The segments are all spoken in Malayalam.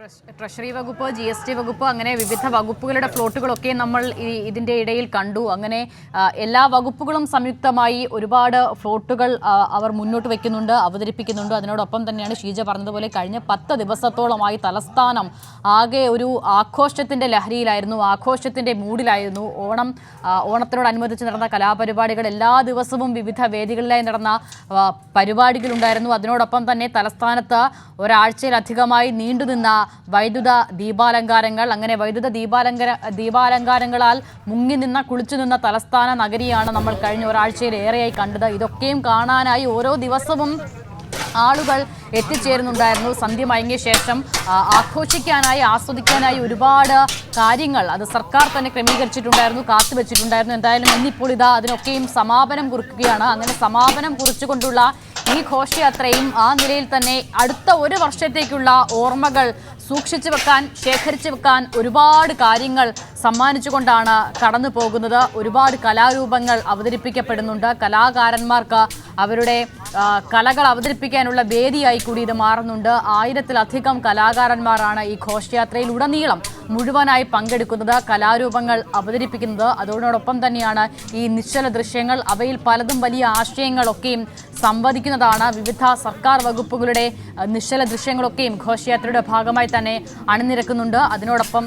ട്രഷ്- ട്രഷറി വകുപ്പ് ജി എസ് ടി വകുപ്പ് അങ്ങനെ വിവിധ വകുപ്പുകളുടെ ഫ്ലോട്ടുകളൊക്കെ നമ്മൾ ഈ ഇതിന്റെ ഇടയിൽ കണ്ടു. അങ്ങനെ എല്ലാ വകുപ്പുകളും സംയുക്തമായി ഒരുപാട് ഫ്ലോട്ടുകൾ അവർ മുന്നോട്ട് വെക്കുന്നുണ്ട് അവതരിപ്പിക്കുന്നുണ്ട്. അതിനോടൊപ്പം തന്നെയാണ് ഷീജ പറഞ്ഞതുപോലെ കഴിഞ്ഞ പത്ത് ദിവസത്തോളമായി തലസ്ഥാനം ആകെ ഒരു ആഘോഷത്തിന്റെ ലഹരിയിലായിരുന്നു ആഘോഷത്തിന്റെ മൂഡിലായിരുന്നു ഓണം ഓണത്തിനോടനുബന്ധിച്ച് നടന്ന കലാപരിപാടികൾ എല്ലാ ദിവസവും വിവിധ വേദികളിലായി നടന്ന പരിപാടികളുണ്ടായിരുന്നു. അതിനോടൊപ്പം തന്നെ തലസ്ഥാനത്ത് ഒരാഴ്ചയിലധികമായി നീണ്ടുനിന്ന വൈദ്യുത ദീപാലങ്കാരങ്ങൾ അങ്ങനെ വൈദ്യുത ദീപാലങ്കാര ദീപാലങ്കാരങ്ങളാൽ മുങ്ങി നിന്ന കുളിച്ചു നിന്ന തലസ്ഥാന നഗരിയാണ് നമ്മൾ കഴിഞ്ഞ ഒരാഴ്ചയിലേറെയായി കണ്ടത്. ഇതൊക്കെയും കാണാനായി ഓരോ ദിവസവും ആളുകൾ എത്തിച്ചേരുന്നുണ്ടായിരുന്നു. സന്ധ്യ മയങ്ങിയ ശേഷം ആഘോഷിക്കാനായി ആസ്വദിക്കാനായി ഒരുപാട് കാര്യങ്ങൾ അത് സർക്കാർ തന്നെ ക്രമീകരിച്ചിട്ടുണ്ടായിരുന്നു കാത്തു വെച്ചിട്ടുണ്ടായിരുന്നു. എന്തായാലും ഇന്നിപ്പോൾ ഇതാ അതിനൊക്കെയും സമാപനം കുറിക്കുകയാണ്. അങ്ങനെ സമാപനം കുറിച്ചുകൊണ്ടുള്ള ഈ ഘോഷയാത്രയും ആ നിലയിൽ തന്നെ അടുത്ത ഒരു വർഷത്തേക്കുള്ള ഓർമ്മകൾ സൂക്ഷിച്ചു വെക്കാൻ ശേഖരിച്ചു വെക്കാൻ ഒരുപാട് കാര്യങ്ങൾ സമ്മാനിച്ചുകൊണ്ടാണ് കടന്നു പോകുന്നത്. ഒരുപാട് കലാരൂപങ്ങൾ അവതരിപ്പിക്കപ്പെടുന്നുണ്ട്. കലാകാരന്മാർക്ക് അവരുടെ കലകൾ അവതരിപ്പിക്കാനുള്ള വേദിയായി കൂടി ഇത് മാറുന്നുണ്ട്. ആയിരത്തിലധികം കലാകാരന്മാരാണ് ഈ ഘോഷയാത്രയിൽ ഉടനീളം മുഴുവനായി പങ്കെടുക്കുന്നത് കലാരൂപങ്ങൾ അവതരിപ്പിക്കുന്നത്. അതോടൊപ്പം തന്നെയാണ് ഈ നിശ്ചല ദൃശ്യങ്ങൾ അവയിൽ പലതും വലിയ ആശയങ്ങളൊക്കെയും സംവദിക്കുന്നതാണ് വിവിധ സർക്കാർ വകുപ്പുകളുടെ നിശ്ചല ദൃശ്യങ്ങളൊക്കെയും ഘോഷയാത്രയുടെ ഭാഗമായി തന്നെ അണിനിരക്കുന്നുണ്ട്. അതിനോടൊപ്പം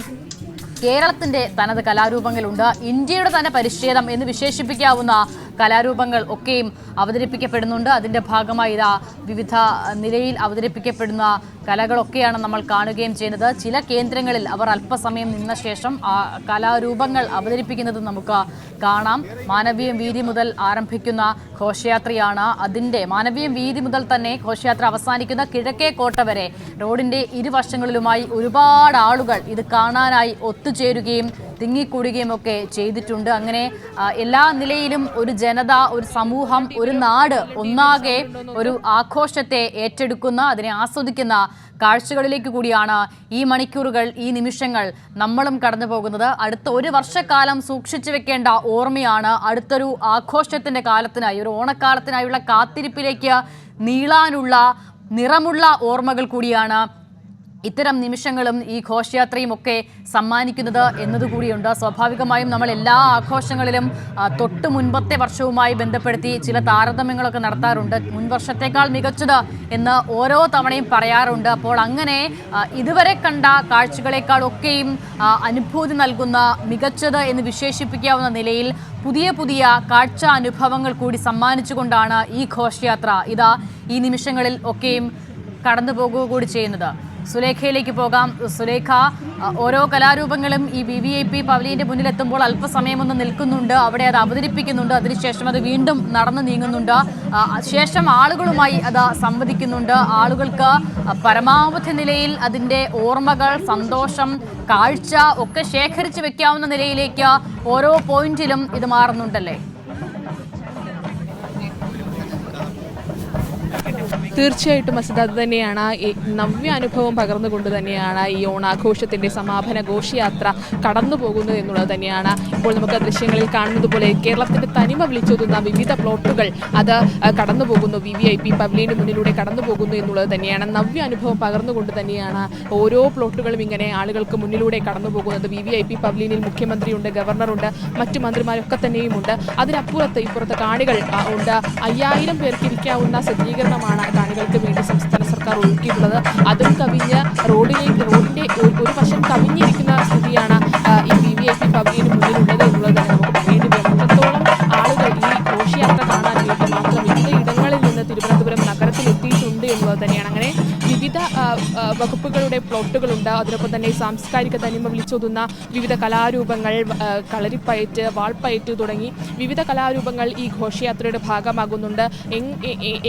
കേരളത്തിന്റെ തനത് കലാരൂപങ്ങളുണ്ട്. ഇന്ത്യയുടെ തന്നെ പരിച്ഛേദം എന്ന് വിശേഷിപ്പിക്കാവുന്ന കലാരൂപങ്ങൾ ഒക്കെയും അവതരിപ്പിക്കപ്പെടുന്നുണ്ട്. അതിന്റെ ഭാഗമായി ഇതാ വിവിധ നിലയിൽ അവതരിപ്പിക്കപ്പെടുന്ന കലകളൊക്കെയാണ് നമ്മൾ കാണുകയും ചെയ്യുന്നത്. ചില കേന്ദ്രങ്ങളിൽ അവർ അല്പസമയം നിന്ന ശേഷം ആ കലാരൂപങ്ങൾ അവതരിപ്പിക്കുന്നത് നമുക്ക് കാണാം. മാനവീയം വീതി മുതൽ ആരംഭിക്കുന്ന ഘോഷയാത്രയാണ് അതിന്റെ മാനവീയം വീതി മുതൽ തന്നെ ഘോഷയാത്ര അവസാനിക്കുന്ന കിഴക്കേ കോട്ട വരെ. റോഡിന്റെ ഇരുവശങ്ങളിലുമായി ഒരുപാട് ആളുകൾ ഇത് കാണാനായി ഒത്തുചേരുകയും തിങ്ങിക്കൂടുകയും ഒക്കെ ചെയ്തിട്ടുണ്ട്. അങ്ങനെ എല്ലാ നിലയിലും ഒരു ജനത ഒരു സമൂഹം ഒരു നാട് ഒന്നാകെ ഒരു ആഘോഷത്തെ ഏറ്റെടുക്കുന്ന അതിനെ ആസ്വദിക്കുന്ന കാഴ്ചകളിലേക്ക് കൂടിയാണ് ഈ മണിക്കൂറുകൾ ഈ നിമിഷങ്ങൾ നമ്മളും കടന്നു പോകുന്നത് അടുത്ത ഒരു വർഷക്കാലം സൂക്ഷിച്ചു വെക്കേണ്ട ഓർമ്മയാണ് അടുത്തൊരു ആഘോഷത്തിന്റെ കാലത്തിനായി ഒരു ഓണക്കാലത്തിനായുള്ള കാത്തിരിപ്പിലേക്ക് നീളാനുള്ള നിറമുള്ള ഓർമ്മകൾ കൂടിയാണ് ഇത്തരം നിമിഷങ്ങളും ഈ ഘോഷയാത്രയും ഒക്കെ സമ്മാനിക്കുന്നത് എന്നതുകൂടിയുണ്ട്. സ്വാഭാവികമായും നമ്മൾ എല്ലാ ആഘോഷങ്ങളിലും തൊട്ട് മുൻപത്തെ വർഷവുമായി ബന്ധപ്പെടുത്തി ചില താരതമ്യങ്ങളൊക്കെ നടത്താറുണ്ട്. മുൻ വർഷത്തേക്കാൾ മികച്ചത് എന്ന് ഓരോ തവണയും പറയാറുണ്ട്. അപ്പോൾ അങ്ങനെ ഇതുവരെ കണ്ട കാഴ്ചകളെക്കാളൊക്കെയും അനുഭൂതി നൽകുന്ന മികച്ചത് എന്ന് വിശേഷിപ്പിക്കാവുന്ന നിലയിൽ പുതിയ പുതിയ കാഴ്ച അനുഭവങ്ങൾ കൂടി സമ്മാനിച്ചുകൊണ്ടാണ് ഈ ഘോഷയാത്ര. ഇതാ ഈ നിമിഷങ്ങളിൽ ഒക്കെയും കടന്നു പോകുക കൂടി ചെയ്യുന്നത്. സുലേഖയിലേക്ക് പോകാം. സുലേഖ ഓരോ കലാരൂപങ്ങളും ഈ വി വി ഐ പി പവലിയന്റെ മുന്നിലെത്തുമ്പോൾ അല്പസമയം ഒന്ന് നിൽക്കുന്നുണ്ട്. അവിടെ അത് അവതരിപ്പിക്കുന്നുണ്ട്. അതിനുശേഷം അത് വീണ്ടും നടന്നു നീങ്ങുന്നുണ്ട്. ശേഷം ആളുകളുമായി അത് സംവദിക്കുന്നുണ്ട്. ആളുകൾക്ക് പരമാവധി നിലയിൽ അതിന്റെ ഓർമ്മകൾ സന്തോഷം കാഴ്ച ഒക്കെ ശേഖരിച്ചു വെക്കാവുന്ന നിലയിലേക്ക് ഓരോ പോയിന്റിലും ഇത് മാറുന്നുണ്ടല്ലേ? തീർച്ചയായിട്ടും അസിത അത് തന്നെയാണ്. നവ്യ അനുഭവം പകർന്നുകൊണ്ട് തന്നെയാണ് ഈ ഓണാഘോഷത്തിന്റെ സമാപന ഘോഷയാത്ര കടന്നു പോകുന്നത് എന്നുള്ളത് തന്നെയാണ്. ഇപ്പോൾ നമുക്ക് ദൃശ്യങ്ങളിൽ കാണുന്നത് പോലെ കേരളത്തിന്റെ തനിമ വിളിച്ചോതുന്ന വിവിധ പ്ലോട്ടുകൾ അത് കടന്നു പോകുന്നു. വി വി ഐ പി പബ്ലിന് മുന്നിലൂടെ കടന്നു പോകുന്നു എന്നുള്ളത് തന്നെയാണ്. നവ്യ അനുഭവം പകർന്നുകൊണ്ട് തന്നെയാണ് ഓരോ പ്ലോട്ടുകളും ഇങ്ങനെ ആളുകൾക്ക് മുന്നിലൂടെ കടന്നു പോകുന്നത്. വി വി ഐ പി പബ്ലിനിൽ മുഖ്യമന്ത്രിയുണ്ട് ഗവർണറുണ്ട് മറ്റു മന്ത്രിമാരൊക്കെ തന്നെയുമുണ്ട്. അതിനപ്പുറത്ത് ഇപ്പുറത്ത് കാണികൾ ഉണ്ട്. അയ്യായിരം പേർക്ക് ഇരിക്കാവുന്ന സജ്ജീകരണമാണ് കാണികൾക്ക് വേണ്ടി സംസ്ഥാന സർക്കാർ ഒരുക്കിയിട്ടുള്ളത് അതും കവിഞ്ഞ് റോഡിലേക്ക് റോഡിന്റെ ഒരു- ഒരു വശം കവിഞ്ഞിരിക്കുന്ന സ്ഥിതിയാണ് വിവിധ വകുപ്പുകളുടെ പ്ലോട്ടുകളുണ്ട്. അതിനൊപ്പം തന്നെ സാംസ്കാരിക തനിമ വിളിച്ചോതുന്ന വിവിധ കലാരൂപങ്ങൾ കളരിപ്പയറ്റ് വാൾപ്പയറ്റ് തുടങ്ങി വിവിധ കലാരൂപങ്ങൾ ഈ ഘോഷയാത്രയുടെ ഭാഗമാകുന്നുണ്ട്.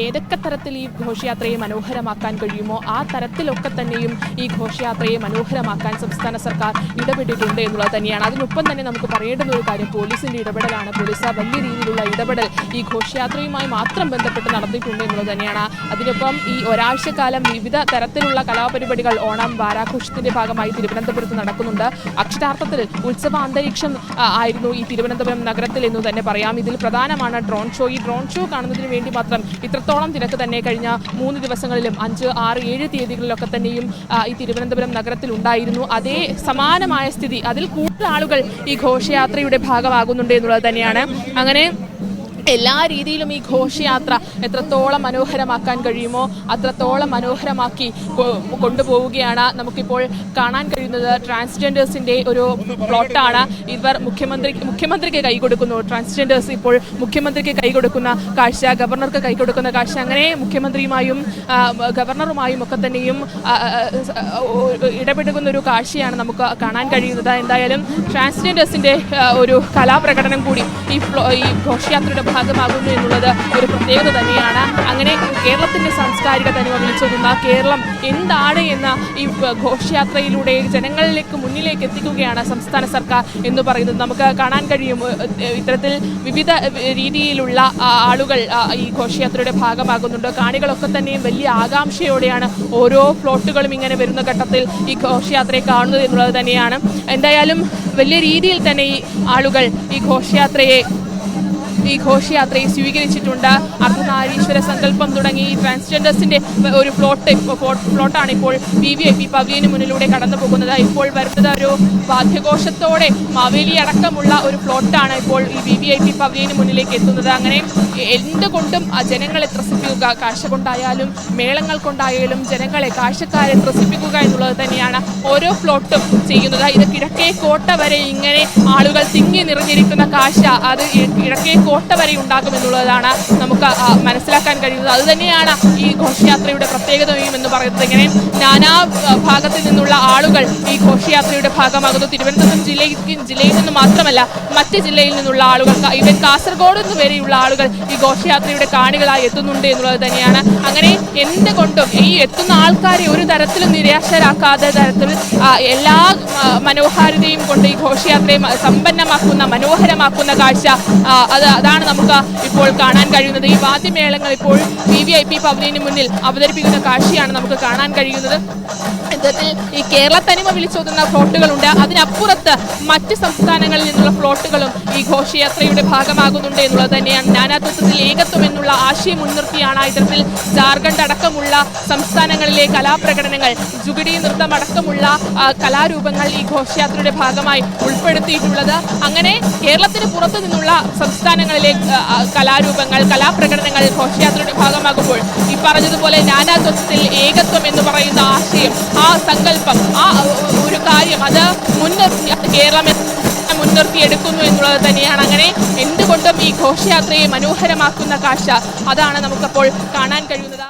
ഏതൊക്കെ തരത്തിൽ ഈ ഘോഷയാത്രയെ മനോഹരമാക്കാൻ കഴിയുമോ ആ തരത്തിലൊക്കെ തന്നെയും ഈ ഘോഷയാത്രയെ മനോഹരമാക്കാൻ സംസ്ഥാന സർക്കാർ ഇടപെട്ടിട്ടുണ്ട് എന്നുള്ളത് തന്നെയാണ്. അതിനൊപ്പം തന്നെ നമുക്ക് പറയേണ്ടുന്ന ഒരു കാര്യം പോലീസിന്റെ ഇടപെടലാണ്. പോലീസ് വലിയ രീതിയിലുള്ള ഇടപെടൽ ഈ ഘോഷയാത്രയുമായി മാത്രം ബന്ധപ്പെട്ട് നടന്നിട്ടുണ്ട് എന്നുള്ളത് തന്നെയാണ്. അതിനൊപ്പം ഈ ഒരാഴ്ചക്കാലം വിവിധ തരത്തിലുള്ള കലാപരിപാടികൾ ഓണം വാരാഘോഷത്തിന്റെ ഭാഗമായി തിരുവനന്തപുരത്ത് നടക്കുന്നുണ്ട്. അക്ഷരാർത്ഥത്തിൽ ഉത്സവ അന്തരീക്ഷം ആയിരുന്നു ഈ തിരുവനന്തപുരം നഗരത്തിൽ എന്ന് തന്നെ പറയാം. ഇതിൽ പ്രധാനമാണ് ഡ്രോൺ ഷോ. ഈ ഡ്രോൺ ഷോ കാണുന്നതിന് വേണ്ടി മാത്രം ഇത്രത്തോളം തിരക്ക് തന്നെ കഴിഞ്ഞ മൂന്ന് ദിവസങ്ങളിലും അഞ്ച് ആറ് ഏഴ് തീയതികളിലൊക്കെ തന്നെയും ഈ തിരുവനന്തപുരം നഗരത്തിൽ ഉണ്ടായിരുന്നു. അതേ സമാനമായ സ്ഥിതി. അതിൽ കൂടുതൽ ആളുകൾ ഈ ഘോഷയാത്രയുടെ ഭാഗമാകുന്നുണ്ട് എന്നുള്ളത് തന്നെയാണ്. അങ്ങനെ എല്ലാ രീതിയിലും ഈ ഘോഷയാത്ര എത്രത്തോളം മനോഹരമാക്കാൻ കഴിയുമോ അത്രത്തോളം മനോഹരമാക്കി കൊണ്ടുപോവുകയാണ് നമുക്കിപ്പോൾ കാണാൻ കഴിയുന്നത്. ട്രാൻസ്ജെൻഡേഴ്സിന്റെ ഒരു പ്ലോട്ടാണ് ഇവർ മുഖ്യമന്ത്രി മുഖ്യമന്ത്രിക്ക് കൈ കൊടുക്കുന്നു. ട്രാൻസ്ജെൻഡേഴ്സ് ഇപ്പോൾ മുഖ്യമന്ത്രിക്ക് കൈ കൊടുക്കുന്ന കാഴ്ച ഗവർണർക്ക് കൈ കൊടുക്കുന്ന കാഴ്ച. അങ്ങനെ മുഖ്യമന്ത്രിയുമായും ഗവർണറുമായും ഒക്കെ തന്നെയും ഇടപെടുന്ന ഒരു കാഴ്ചയാണ് നമുക്ക് കാണാൻ കഴിയുന്നത്. എന്തായാലും ട്രാൻസ്ജെൻഡേഴ്സിന്റെ ഒരു കലാപ്രകടനം കൂടി ഈ ഘോഷയാത്രയുടെ ഭാഗമാകുന്നു എന്നുള്ളത് ഒരു പ്രത്യേകത തന്നെയാണ്. അങ്ങനെ കേരളത്തിന്റെ സാംസ്കാരിക തനിമ വിളിച്ചൊതുന്ന കേരളം എന്താണ് എന്ന ഈ ഘോഷയാത്രയിലൂടെ ജനങ്ങളിലേക്ക് മുന്നിലേക്ക് എത്തിക്കുകയാണ് സംസ്ഥാന സർക്കാർ എന്ന് പറയുന്നത്. നമുക്ക് കാണാൻ കഴിയും. ഇത്തരത്തിൽ വിവിധ രീതിയിലുള്ള ആളുകൾ ഈ ഘോഷയാത്രയുടെ ഭാഗമാകുന്നുണ്ട്. കാണികളൊക്കെ തന്നെയും വലിയ ആകാംക്ഷയോടെയാണ് ഓരോ പ്ലോട്ടുകളും ഇങ്ങനെ വരുന്ന ഘട്ടത്തിൽ ഈ ഘോഷയാത്രയെ കാണുന്നത് എന്നുള്ളത് തന്നെയാണ്. എന്തായാലും വലിയ രീതിയിൽ തന്നെ ഈ ആളുകൾ ഈ ഘോഷയാത്രയെ ഈ ഘോഷയാത്രയെ സ്വീകരിച്ചിട്ടുണ്ട്. അർദ്ധനാരീശ്വര സങ്കല്പം തുടങ്ങി. ട്രാൻസ്ജെൻഡേഴ്സിന്റെ ഒരു ഫ്ലോട്ട് ഫ്ലോട്ടാണ് ഇപ്പോൾ വി വി ഐ പി പവലിയന് മുന്നിലൂടെ കടന്നു പോകുന്നത്. ഇപ്പോൾ വരുന്നത് ഒരു വാദ്യഘോഷത്തോടെ മാവേലി അടക്കമുള്ള ഒരു ഫ്ലോട്ടാണ് ഇപ്പോൾ ഈ വി വി ഐ പി പവലിയന് മുന്നിലേക്ക് എത്തുന്നത്. അങ്ങനെ എന്തുകൊണ്ടും ജനങ്ങളെ ത്രസിപ്പിക്കുക കാഴ്ച കൊണ്ടായാലും മേളങ്ങൾ കൊണ്ടായാലും ജനങ്ങളെ കാഴ്ചക്കാരെ ത്രസിപ്പിക്കുക എന്നുള്ളത് തന്നെയാണ് ഓരോ ഫ്ലോട്ടും ചെയ്യുന്നത്. ഇത് കിഴക്കേ കോട്ട വരെ ഇങ്ങനെ ആളുകൾ തിങ്ങി നിറഞ്ഞിരിക്കുന്ന കാഴ്ച. അത് കിഴക്കേ കോട്ട വരെ ഉണ്ടാകുമെന്നുള്ളതാണ് നമുക്ക് മനസ്സിലാക്കാൻ കഴിയുന്നത്. അതുതന്നെയാണ് ഈ ഘോഷയാത്രയുടെ പ്രത്യേകതയും എന്ന് പറയുന്നത്. ഇങ്ങനെ നാനാ ഭാഗത്തു നിന്നുള്ള ആളുകൾ ഈ ഘോഷയാത്രയുടെ ഭാഗമാകുന്നു. തിരുവനന്തപുരം ജില്ലയിൽ ജില്ലയിൽ നിന്ന് മാത്രമല്ല മറ്റ് ജില്ലയിൽ നിന്നുള്ള ആളുകൾ ഇവൻ കാസർഗോഡ് നിന്ന് വരെയുള്ള ആളുകൾ ഈ ഘോഷയാത്രയുടെ കാണികളായി എത്തുന്നുണ്ട് എന്നുള്ളത് തന്നെയാണ്. അങ്ങനെ എന്തുകൊണ്ടും ഈ എത്തുന്ന ആൾക്കാരെ ഒരു തരത്തിലും നിരാശരാക്കാത്ത തരത്തിൽ എല്ലാ മനോഹാരിതയും കൊണ്ട് ഈ ഘോഷയാത്രയെ സമ്പന്നമാക്കുന്ന മനോഹരമാക്കുന്ന കാഴ്ച അത് അതാണ് നമുക്ക് ഇപ്പോൾ കാണാൻ കഴിയുന്നത്. ഈ വാദ്യമേളങ്ങൾ ഇപ്പോൾ വി വി ഐ പി പവനിന് മുന്നിൽ അവതരിപ്പിക്കുന്ന കാഴ്ചയാണ് നമുക്ക് കാണാൻ കഴിയുന്നത്. യുദ്ധത്തിൽ ഈ കേരള തനിമ വിളിച്ചോതുന്ന ഫ്ലോട്ടുകളുണ്ട്. അതിനപ്പുറത്ത് മറ്റ് സംസ്ഥാനങ്ങളിൽ നിന്നുള്ള ഫ്ലോട്ടുകളും ഈ ഘോഷയാത്രയുടെ ഭാഗമാകുന്നുണ്ട് എന്നുള്ളത് തന്നെയാണ്. നാനാത്വത്തിൽ ഏകത്വം എന്നുള്ള ആശയം മുൻനിർത്തിയാണ് ഇത്തരത്തിൽ ജാർഖണ്ഡ് അടക്കമുള്ള സംസ്ഥാനങ്ങളിലെ കലാപ്രകടനങ്ങൾ. ജുഗിഡി നൃത്തം അടക്കമുള്ള കലാരൂപങ്ങൾ ഈ ഘോഷയാത്രയുടെ ഭാഗമായി ഉൾപ്പെടുത്തിയിട്ടുള്ളത്. അങ്ങനെ കേരളത്തിന് പുറത്തു നിന്നുള്ള സംസ്ഥാനങ്ങളിലെ ആ, കലാരൂപങ്ങൾ കലാപ്രകടനങ്ങൾ ഘോഷയാത്രയുടെ ഭാഗമാകുമ്പോൾ ഈ പറഞ്ഞതുപോലെ നാനാത്വത്തിൽ ഏകത്വം എന്ന് പറയുന്ന ആശയം ആ സങ്കല്പം ആ ഒരു കാര്യം അത് മുൻനിർത്തി കേരളം മുൻനിർത്തിയെടുക്കുന്നു എന്നുള്ളത് തന്നെയാണ്. അങ്ങനെ എന്തുകൊണ്ടും ഈ ഘോഷയാത്രയെ മനോഹരമാക്കുന്ന കാഴ്ച അതാണ് നമുക്കപ്പോൾ കാണാൻ കഴിയുന്നത്.